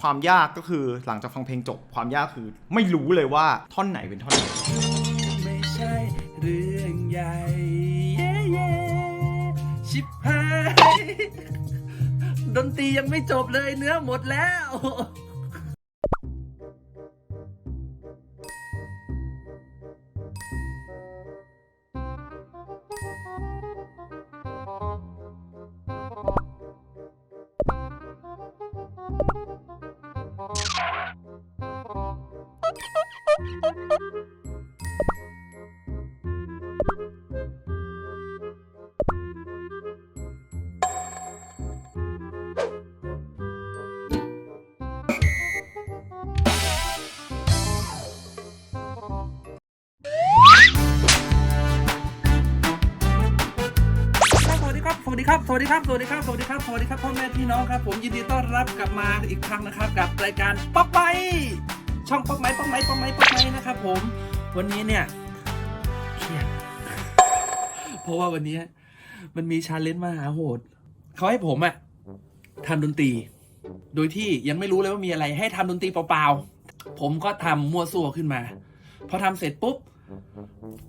ความยากก็คือหลังจากฟังเพลงจบความยากคือ ไม่รู้เลยว่าท่อนไหนเป็นท่อนไหนไม่ใช่เรื่องใหญ่เย่เย่ชิบหายดนตรียังไม่จบเลยเนื้อหมดแล้ว ครับ สวัสดีครับ สวัสดีครับ สวัสดีครับ สวัสดีครับพ่อแม่พี่น้องครับ ผมยินดีต้อนรับกลับมาอีกครั้งนะครับ กับรายการป๊อกไม้ช่องป๊อกไม้ป๊อกไม้ป๊อกไม้ป๊อกไม้นะครับ ผม วันนี้เนี่ยเครียดเพราะว่าวันนี้มันมีชาเลนจ์มหาโหดเขาให้ผมอะทำดนตรี โดยที่ยังไม่รู้เลยว่ามีอะไร ให้ทำดนตรีเปล่าๆผมก็ทำมั่วซั่วขึ้นมา พอทำเสร็จปุ๊บ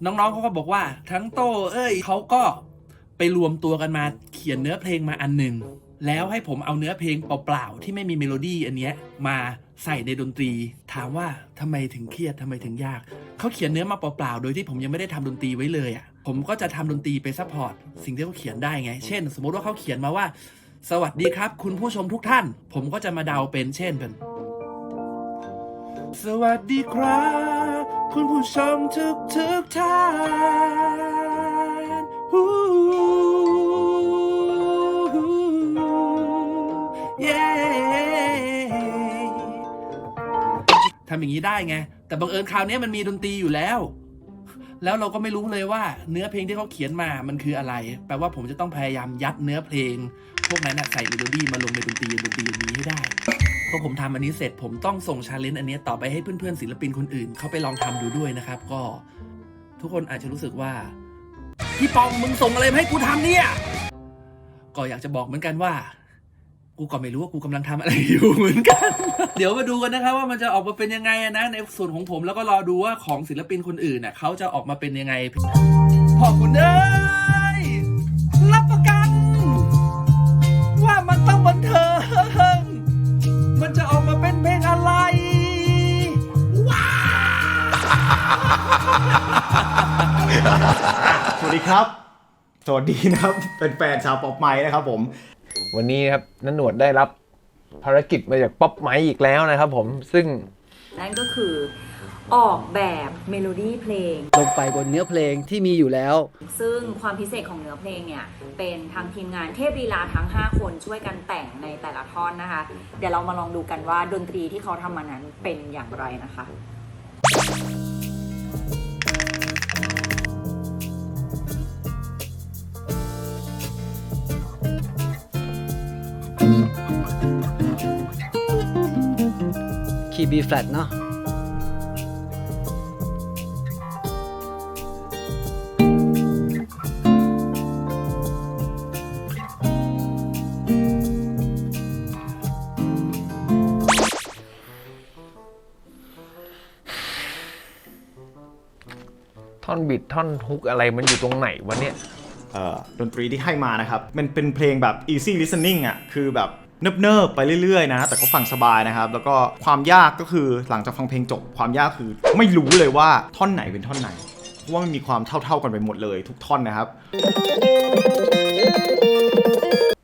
น้องๆเขาก็บอกว่า ทั้งโต เอ้ยเขาก็ ไปรวมตัวกันมาเขียนเนื้อเพลงมาอันหนึ่งแล้วให้ผมเอาเนื้อเพลงเปล่าๆที่ไม่มีเมโลดี้อันเนี้ยมาใส่ในดนตรี ถามว่าทำไมถึงเครียดทำไมถึงยากเขาเขียนเนื้อมาเปล่าๆโดยที่ผมยังไม่ได้ทำดนตรีไว้เลยอะผมก็จะทำดนตรีไปซัพพอร์ตสิ่งที่เขาเขียนได้ไง เช่น สมมติว่าเขาเขียนมาว่า สวัสดีครับ คุณผู้ชมทุกท่าน ผมก็จะมาเดาเป็นเช่นเป็นสวัสดีครับ คุณผู้ชมทุกทุกท่าน ทำอย่างนี้ได้ไง แต่บังเอิญคราวนี้มันมีดนตรีอยู่แล้ว แล้วเราก็ไม่รู้เลยว่า เนื้อเพลงที่เขาเขียนมามันคืออะไร แปลว่าผมจะต้องพยายามยัดเนื้อเพลง พวกนั้นใส่เมโลดี้มาลงในดนตรีดนตรีนี้ให้ได้พอผมทำอันนี้เสร็จผมต้องส่งชาเลนจ์อันนี้ต่อไปให้เพื่อนๆศิลปินคนอื่น เขาไปลองทำดูด้วยนะครับ ก็ ทุกคนอาจจะรู้สึกว่า พี่ปองมึงส่งอะไรมาให้กูทำเนี่ย ก็อยากจะบอกเหมือนกันว่า กูก็ไม่รู้ว่ากูกำลังทำอะไรอยู่เหมือนกัน เดี๋ยวมาดูกันนะครับว่ามันจะออกมาเป็นยังไงนะในส่วนของผมแล้วก็รอดูว่าของศิลปินคนอื่นน่ะเขาจะออกมาเป็นยังไงพอคุณเอ้ยรับประกัน ว่ามันต้องบันเทิง มันจะออกมาเป็นเพลงอะไร ว้า สวัสดีครับ สวัสดีนะครับเป็นแฟนชาวป๊อปไม้นะครับผม วันนี้ครับนันหนวดได้รับภารกิจมาจากป๊อปไมค์อีกแล้วนะครับผมซึ่งนั่นก็คือออกแบบเมโลดี้เพลง ลงไปบนเนื้อเพลงที่มีอยู่แล้ว ซึ่งความพิเศษของเนื้อเพลงเนี่ย เป็นทางทีมงานเทพลีลาทั้ง 5 คนช่วยกันแต่งในแต่ละท่อนนะคะ เดี๋ยวเรามาลองดูกันว่าดนตรีที่เขาทำมานั้นเป็นอย่างไรนะคะ B flat เนาะท่อนบิดท่อนฮุกอะไรมันอยู่ตรงไหนวะเนี่ย เอ่อดนตรีที่ให้มานะครับ มันเป็นเพลงแบบ easy listening อะ คือแบบ เนิบๆไปเรื่อยๆนะ แต่ก็ฟังสบายนะครับ แล้วก็ความยากก็คือหลังจากฟังเพลงจบ ความยากคือ ไม่รู้เลยว่าท่อนไหนเป็นท่อนไหน เพราะว่ามันมีความเท่าๆกันไปหมดเลยทุกท่อนนะครับ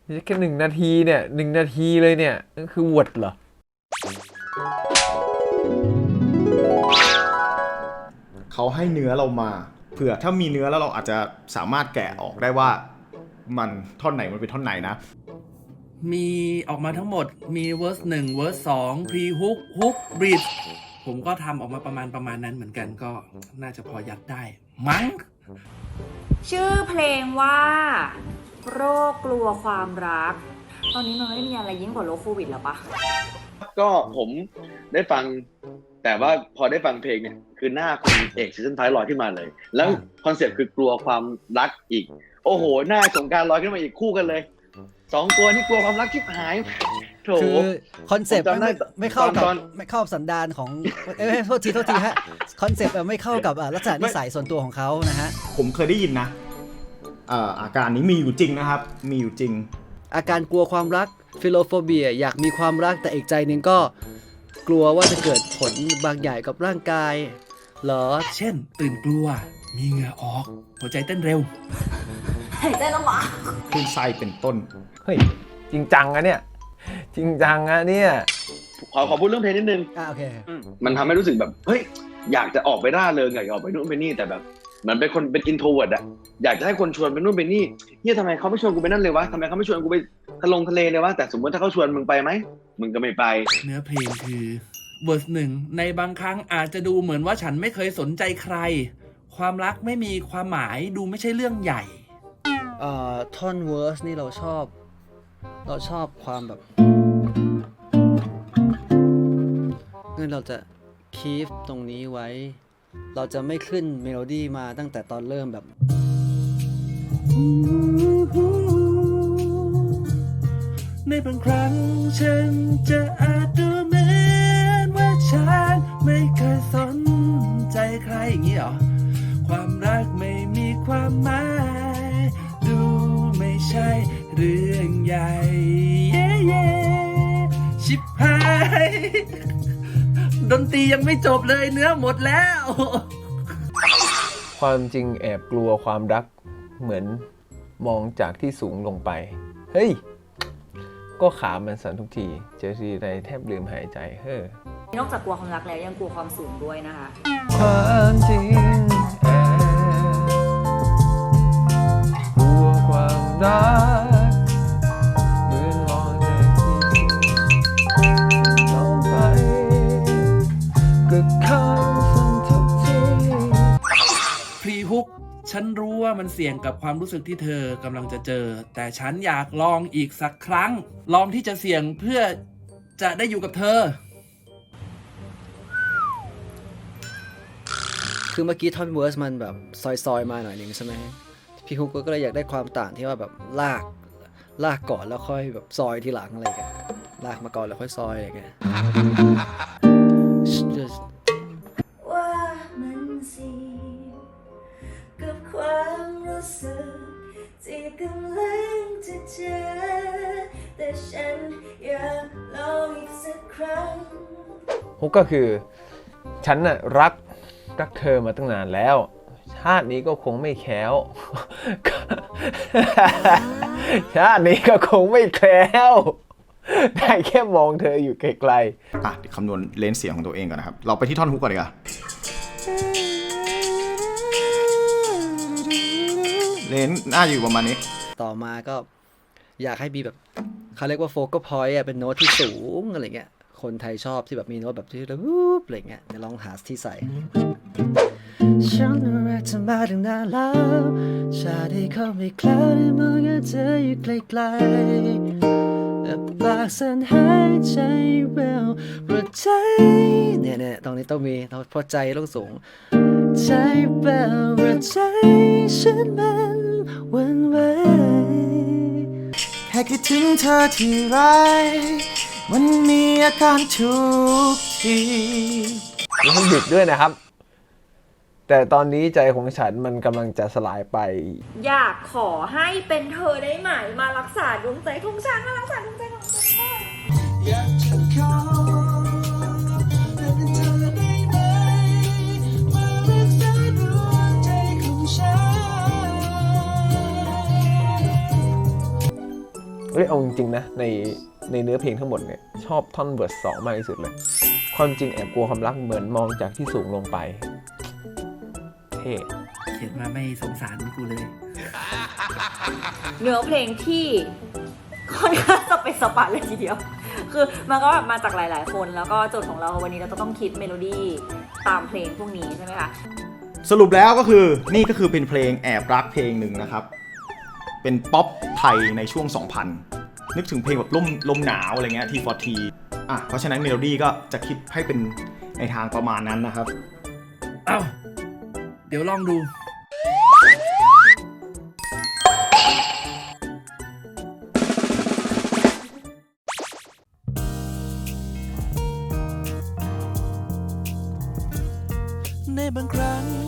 นี่แค่หนึ่งนาทีเนี่ยหนึ่งนาทีเลยเนี่ยนั่นคือวดเหรอเขาให้เนื้อเรามา เผื่อถ้ามีเนื้อแล้วเราอาจจะสามารถแกะออกได้ว่า มันท่อนไหนมันเป็นท่อนไหนนะ มีออกมาทั้งหมดมีเวอร์สหนึ่งเวอร์สสองพรีฮุกฮุกบริดผมก็ทำออกมาประมาณประมาณนั้นเหมือนกันก็น่าจะพอยัดได้ มั้ง ชื่อเพลงว่า โรคกลัวความรัก ตอนนี้มันไม่ได้มีอะไรยิ่งกว่าโรคโควิดแล้วปะก็ผมได้ฟัง แต่ว่าพอได้ฟังเพลงเนี่ย คือหน้าคุณเอกซีซั่นท้ายลอยขึ้นมาเลย แล้วคอนเซ็ปต์คือกลัวความรักอีก โอ้โห หน้าสงกรารลอยขึ้นมาอีกคู่กันเลย สองตัวนี่กลัวความรักชิบหายโถ คือคอนเซปต์ผมจำได้ไม่ไม่เข้ากับตอน ไม่เข้ากับสันดานของเอ้ยโทษทีโทษทีฮะคอนเซปต์ไม่เข้ากับอะลักษณะนิสัยส่วนตัวของเขานะฮะผมเคยได้ยินนะเอ่ออาการนี้มีอยู่จริงนะครับ มีอยู่จริง อาการกลัวความรักฟิโลโฟเบียอยากมีความรักแต่อีกใจหนึ่งก็กลัวว่าจะเกิดผลบางอย่างกับร่างกายเหรอ เช่น ตื่นกลัว มีเหงื่อออก หัวใจเต้นเร็ว หายใจลำบากคลื่นไส้เป็นต้น เฮ้ย จริงจังอะเนี่ย จริงจังอะเนี่ย ขอขอพูดเรื่องเพลงนิดนึง อะโอเค มันทำให้รู้สึกแบบ เฮ้ย อยากจะออกไปร่าเริงอยากจะออกไปนู่นไปนี่แต่แบบเหมันเป็นคนเป็นอินโทรเวิร์ดอะอยากจะให้คนชวนไปนู่นไปนี่เฮียทำไมเขาไม่ชวนกูไปนั่นเลยวะทำไมเขาไม่ชวนกูไปทะลงทะเลเลยวะแต่สมมติถ้าเขาชวนมึงไปไหมมึงก็ไม่ไป เนื้อเพลงคือ เวอร์สหนึ่งในบางครั้งอาจจะดูเหมือนว่าฉันไม่เคยสนใจใคร ความรักไม่มีความหมายดูไม่ใช่เรื่องใหญ่ เอ่อท่อนเวิร์สนี่เราชอบ เราชอบความแบบงั้นเราจะคีฟตรงนี้ไว้ เราจะไม่ขึ้นเมโลดี้มาตั้งแต่ตอนเริ่มแบบ ในบางครั้งฉันจะ เรื่องใหญ่ เย้เย้ชิบหาย ดนตรียังไม่จบเลยเนื้อหมดแล้ว ความจริงแอบกลัวความรักเหมือนมองจากที่สูงลงไป เฮ้ย ก็ขามันสั่นทุกที เจอทีไรแทบลืมหายใจ เฮ้อนอกจากกลัวความรักแล้วยังกลัวความสูงด้วยนะคะ ความจริงแอบกลัวความรัก ว่ามันเสี่ยงกับความรู้สึกที่เธอกำลังจะเจอ แต่ฉันอยากลองอีกสักครั้ง ลองที่จะเสี่ยงเพื่อจะได้อยู่กับเธอ คือเมื่อกี้ท่อนเวิร์สมันแบบซอยๆมาหน่อยหนึ่งใช่ไหมพี่ฮุกก็เลยอยากได้ความต่างที่ว่าแบบลากลากก่อนแล้วค่อยแบบซอยทีหลังอะไรกันลากมาก่อนแล้วค่อยซอยอะไรกัน สึกที่กำลังจะเจอ แต่ฉันอยากลองอีกสักครั้ง ฮุกก็คือฉันน่ะรักรักเธอมาตั้งนานแล้ว ชาตินี้ก็คงไม่แคล้ว ชาตินี้ก็คงไม่แคล้วได้แค่มองเธออยู่ไกลอะเดี๋ยวคำนวณเลนส์เสียงของตัวเองก่อนนะครับ เราไปที่ท่อนฮุกก่อนดีกว่า เลนส์น่าอยู่ประมาณนี้ ต่อมาก็อยากให้มีแบบเขาเรียกว่าโฟกัสพอยต์เป็นโน้ตที่สูงอะไรเงี้ย คนไทยชอบที่แบบมีโน้ตแบบที่แล้ววูบอะไรเงี้ยเดี๋ยวลองหาที่ใส่ฉันรักเธอมาตั้งนานแล้วชาติที่เขาไม่คลาวได้มองเห็นเธออยู่ไกลๆแต่ปากสั่นหายใจเร็วเพราะใจเนี่ยเนี่ยตรงนี้ต้องมีเพราะใจต้องสูง ใจเบลเพราะใจฉันมันห วันไหวแค่คิดถึงเธอที่ไร มันมีอาการทุกทีๆมีคนบิดด้วยนะครับ แต่ตอนนี้ใจของฉันมันกำลังจะสลายไป อยากขอให้เป็นเธอได้ไหมมารักษาดวงใจของฉันมารักษาดวงใจของฉันหน่อยอยากจะขอ เอ้ยเอาจริงๆนะในในเนื้อเพลงทั้งหมดเนี่ยชอบท่อนเวิร์สสองมากที่สุดเลย ความจริงแอบกลัวความรักเหมือนมองจากที่สูงลงไปเท่เขียนมาไม่สงสารกูเลย เนื้อเพลงที่ค่อนข้างสเปซสปะเลยทีเดียว คือมันก็แบบมาจากหลาย ๆ คนแล้วก็โจทย์ของเราวันนี้เราจะต้องคิดเมโลดี้ตามเพลงพวกนี้ใช่ไหมคะ สรุปแล้วก็คือนี่ก็คือเป็นเพลงแอบรักเพลงหนึ่งนะครับ เป็นป๊อปไทยในช่วง 2000 นึกถึงเพลงแบบลมลมหนาวอะไรเงี้ยทีฟอร์ทีอะเพราะฉะนั้นเมโลดี้ก็จะคิดให้เป็นในทางประมาณนั้นนะครับอ้าเดี๋ยวลองดู ในบางครั้ง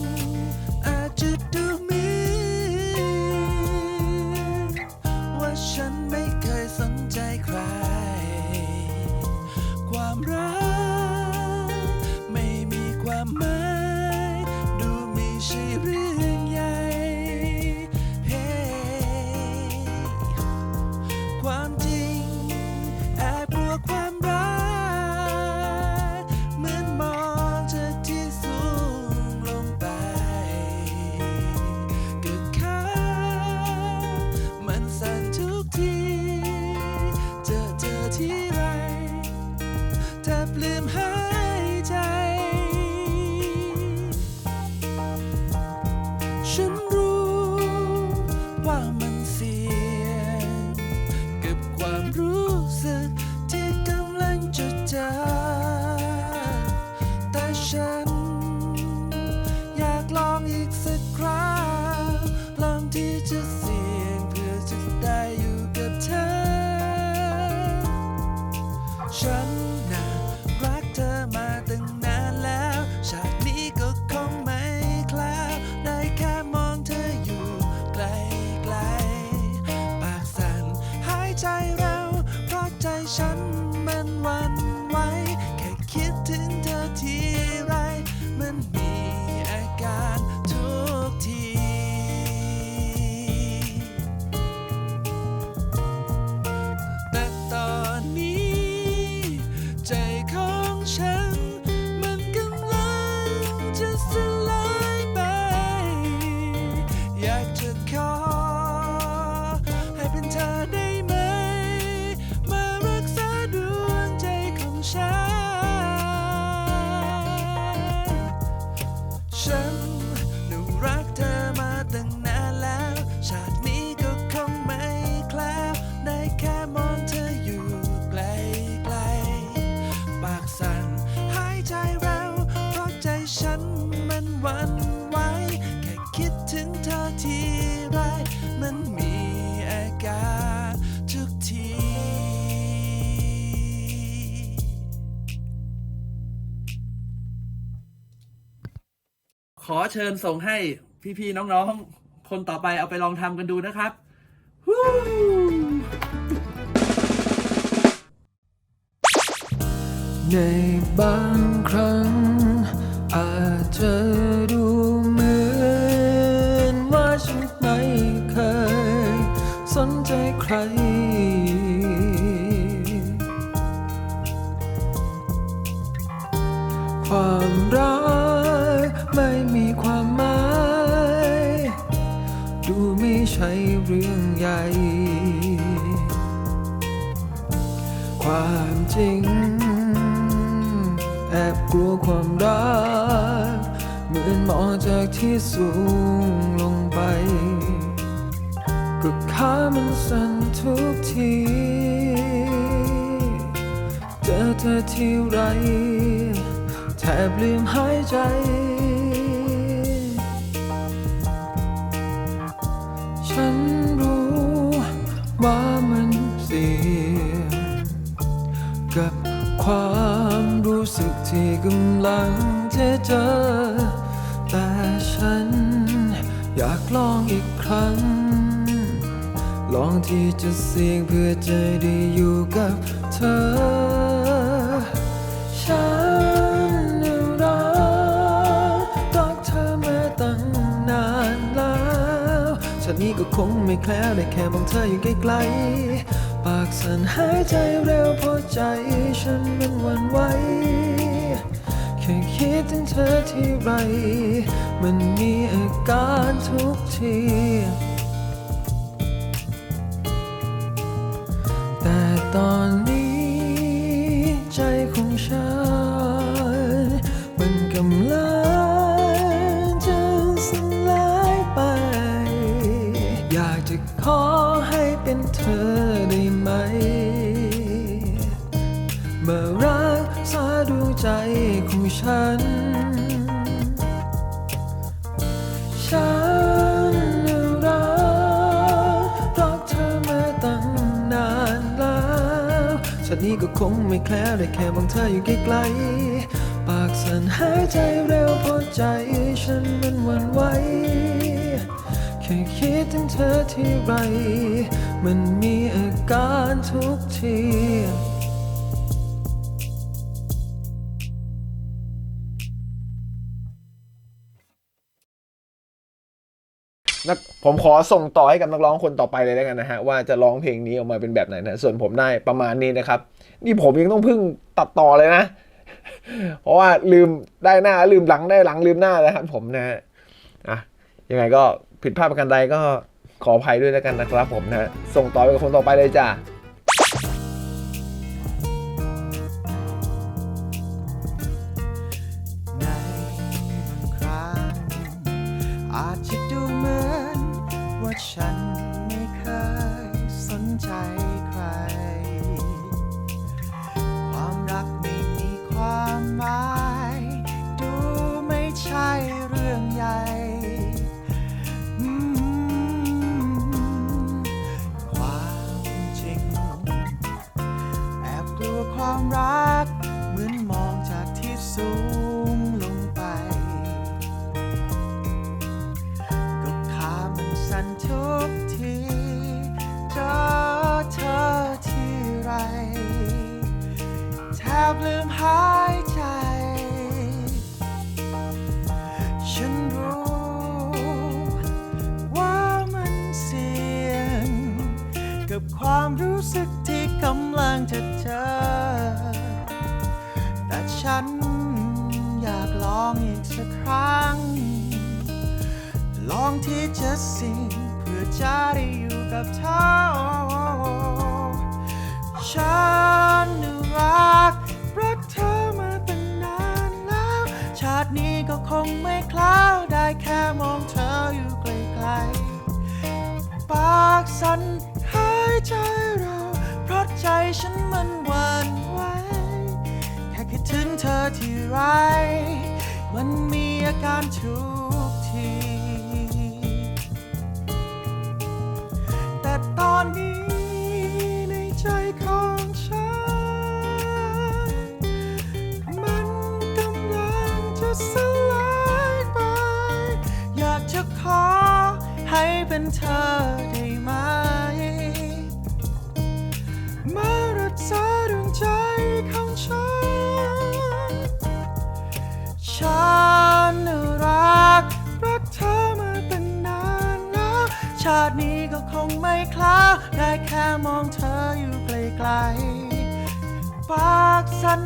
วันไหวแค่คิดถึงเธอทีไรมันมีอาการทุกที ขอเชิญส่งให้พี่ๆน้องๆ คนต่อไปเอาไปลองทำกันดูนะครับฮู้ในบางครั้งอาจจะ ใคร ความรักไม่มีความหมาย ดูไม่ใช่เรื่องใหญ่ ความจริง แอบกลัวความรัก เหมือนมองจากที่สูงลงไป ก็ขามันสั่นทุกทีเจอเธอที่ไรแทบลืมหายใจ ฉันรู้ว่ามันเสี่ยงกับความรู้สึกที่กำลังจะเจอ แต่ฉันอยากลองอีกครั้ง ลองที่จะเสี่ยงเพื่อใจได้อยู่กับเธอ ฉันรักรักเธอมาตั้งนานแล้วชาตินี้ก็คงไม่แคล้วได้แค่มองเธออยู่ใกล้ๆปากสั่นหายใจเร็วเพราะใจฉันมันหวั่นไหวแค่คิดถึงเธอที่ไร มันมีอาการทุกที อยากจะขอให้เป็นเธอได้ไหม เมื่อรักษาดวงใจของฉัน ฉันรักรักเธอมาตั้งนานแล้วชาตินี้ก็คงไม่แคล้วได้แค่มองเธออยู่ใกล้ๆปากสั่นหายใจเร็วเพราะใจฉันมันหวั่นไหว ค่คิดถึงเธอที่ไร มันมีอาการทุกทีนักผมขอส่งต่อให้กับนักร้องคนต่อไปเลยแล้วกันนะฮะ ว่าจะร้องเพลงนี้ออกมาเป็นแบบไหนนะ ส่วนผมได้ประมาณนี้นะครับ นี่ผมยังต้องพึ่งตัดต่อเลยนะ เพราะว่าลืมได้หน้าลืมหลังได้หลังลืมหน้านะครับผมนะฮะอะยังไงก็ ผิดพลาดประการใดก็ขออภัยด้วยแล้วกันนะครับผมนะส่งต่อไปกับคนต่อไปเลยจ้า กลั คงไม่คล้าวได้แค่มองเธออยู่ไกลๆ ปากสั่นหายใจเราเพราะใจฉันมันหวั่นไหวแค่คิดถึงเธอที่ไร มันมีอาการทุกที แต่ตอนนี้ เป็นเธอได้ไหม มารักษาดวงใจของฉัน ฉันรัก รักเธอมาตั้งนานแล้ว ชาตินี้ก็คงไม่คล้าได้แค่มองเธออยู่ไกลๆ ปากสั่น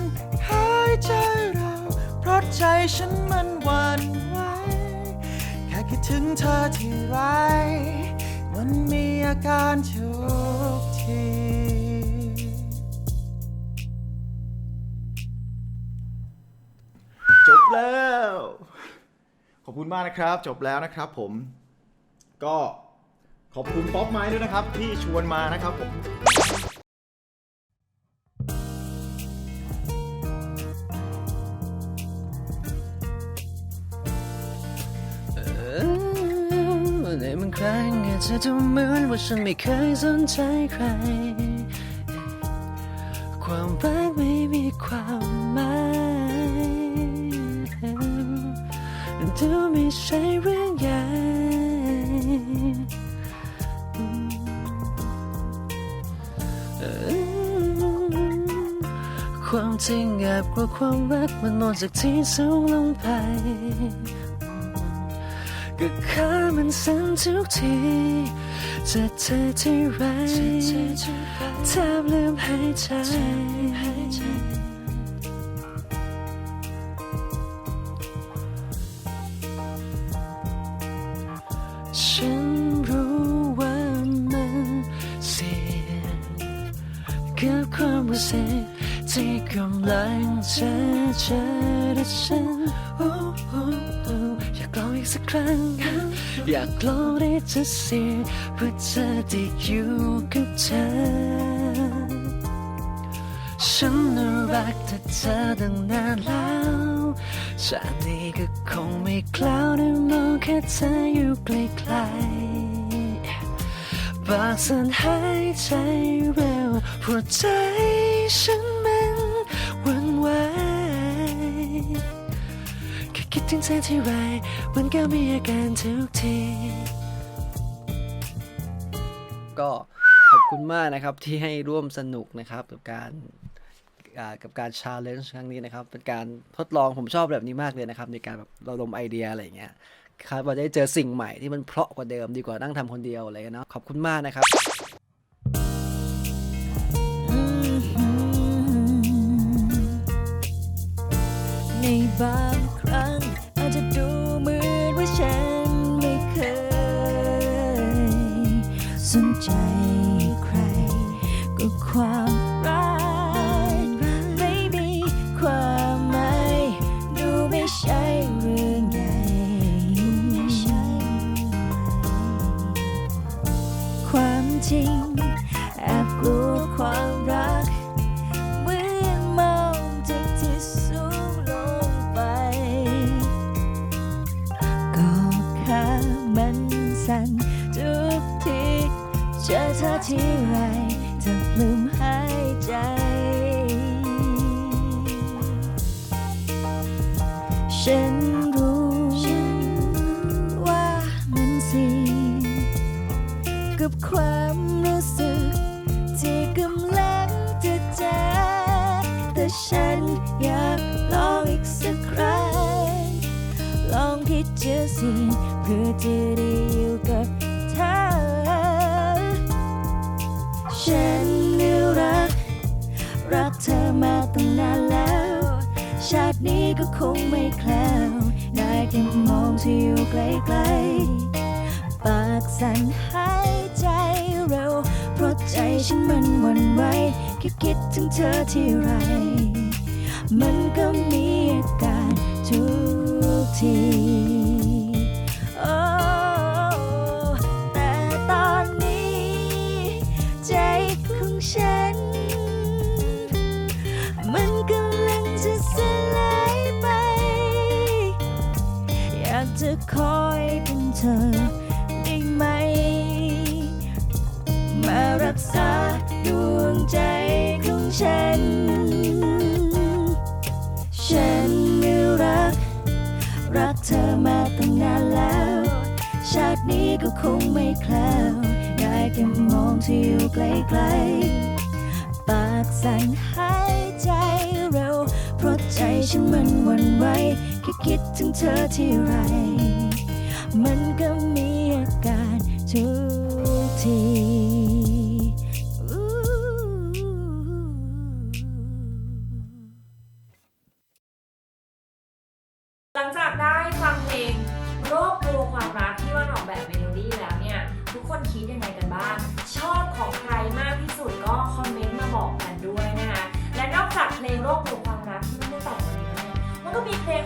หายใจเรา เพราะใจฉันมันวัน ถึงเธอที่ไร มันมีอาการทุกที จบแล้ว ขอบคุณมากนะครับ จบแล้วนะครับผม ก็ขอบคุณป๊อปไม้ด้วยนะครับ ที่ชวนมานะครับผม ครั้งอาจจะดูเหมือนว่าฉันไม่เคยสนใจใคร ความรักไม่มีความหมายดูไม่ใช่เรื่องใหญ่ความจริงแอบกลัวความรักมันนอนจากที่สูงลงไป ก็ขามันสั่นทุกทีจะเธอที่ไรแทบลืมหายใจฉันรู้ว่ามันเสี่ยงกับความรู้สึกที่กำลังจะเจอแต่ฉัน สักครั้ง อยากลองได้จะเสี่ยงเพื่อจะได้อยู่กับเธอ ฉันน่ะรักแต่เธอตั้งนานแล้วชาตินี้ก็คงไม่คล้าวได้มองแค่เธออยู่ไกลๆปากสั่นหายใจเร็วเพราะใจฉัน ถึงเธอที่ไรมันก็มีอาการทุกที ก็ขอบคุณมากนะครับที่ให้ร่วมสนุกนะครับกับการอ่ากับการชาเลนจ์ครั้งนี้นะครับ เป็นการทดลองผมชอบแบบนี้มากเลยนะครับ ในการแบบเราลมไอเดียอะไรอย่างเงี้ยครับว่าได้เจอสิ่งใหม่ที่มันเพราะกว่าเดิมดีกว่านั่งทำคนเดียวอะไรเงี้ยเนาะขอบคุณมากนะครับ ในบางค ค จะเสี่ยงเพื่อจะได้อยู่กับเธอ ฉันนี่รัก รักเธอมาตั้งนานแล้ว ชาตินี้ก็คงไม่แคล้วได้แค่มองที่อยู่ไกลๆ ปากสั่นหายใจเร็ว เพราะใจฉันมันหวั่นไหวแค่คิดถึงเธอที่ไร มันก็มีอาการทุกที คอยเป็นเธอได้ไหม มารักษาดวงใจของฉัน ฉันรัก รักเธอมาตั้งนานแล้ว ชาตินี้ก็คงไม่แคล้วได้แค่มองที่อยู่ไกลๆ ปากสั่นหายใจเร็ว เพราะใจฉันมันหวั่นไหวแค่คิดถึงเธอที่ไร มันก็มีอาการทุกทีหลังจากได้ฟังเพลงโรคกลัวความรักที่ว่านออกแบบเมโลดี้แล้วเนี่ย ทุกคนคิดยังไงกันบ้าง ชอบของใครมากที่สุดก็คอมเมนต์มาบอกกันด้วยนะคะ และนอกจากเพลงโรคกลัวความรักที่ไม่ได้แต่งมาเลยนะเนี่ยมันก็มีเพลง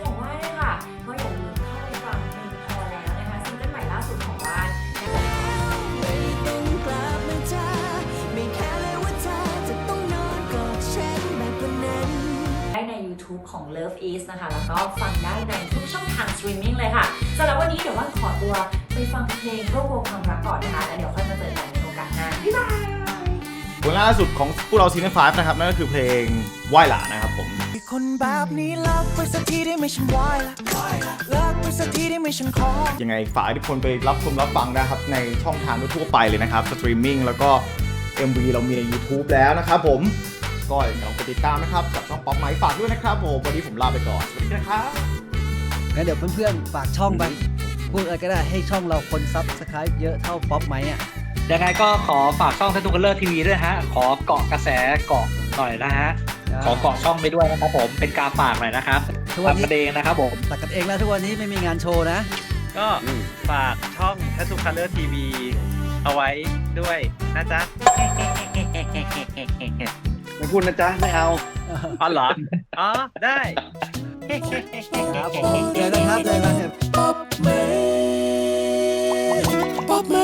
YouTube ของ Love Is นะคะ แล้วก็ฟังได้ในทุกช่องทางสตรีมมิ่งเลยค่ะสำหรับวันนี้เดี๋ยวว่านขอตัวไปฟังเพลงโรคกลัวความรักก่อนนะคะ แล้วเดี๋ยวค่อยมาเจอกันในโอกาสหน้าบ๊ายบายผลงานล่าสุดของพวกเราซีน5นะครับ นั่นก็คือเพลงไหว้หลานะครับผมคนแบบนี้เลิกไปสักทีได้ไหมฉันวายละเลิกไปสักทีได้ไหมฉันขอยังไงฝากทุกคนไปรับชมรับฟังนะครับ ในช่องทางทั่วๆไปเลยนะครับสตรีมมิ่งแล้วก็ MV เรามีใน YouTube แล้วนะครับผม ก็อย่าลืมไปติดตามนะครับกับช่องป๊อปไมค์ฝากด้วยนะครับผมวันนี้ผมลาไปก่อนสวัสดีนะครับงั้นเดี๋ยวเพื่อนๆฝากช่องไปพูดอะไรก็ได้ให้ช่องเราคนซับสไครป์เยอะเท่าป๊อปไหมอะยังไงก็ขอฝากช่อง t ทูคัลเลอร์ทีวีด้วยฮะ ขอเกาะกระแสเกาะหน่อยนะฮะ ขอเกาะช่องไปด้วยนะครับผม เป็นการฝากหน่อยนะครับทุกวันทำนี้กันเองนะครับผมตัดกันเองแล้วทุกวันนี้ไม่มีงานโชว์นะ ก็ฝากช่อง t ทูคัลเลอร์ทีวีเอาไว้ด้วยนะจ๊ะ ไม่พูดนะจ๊ะ ไม่เอาอ๋อเหรอ อ๋อ ได้ครับผมเจอกันครับเจอกันครับ ป๊อปไหม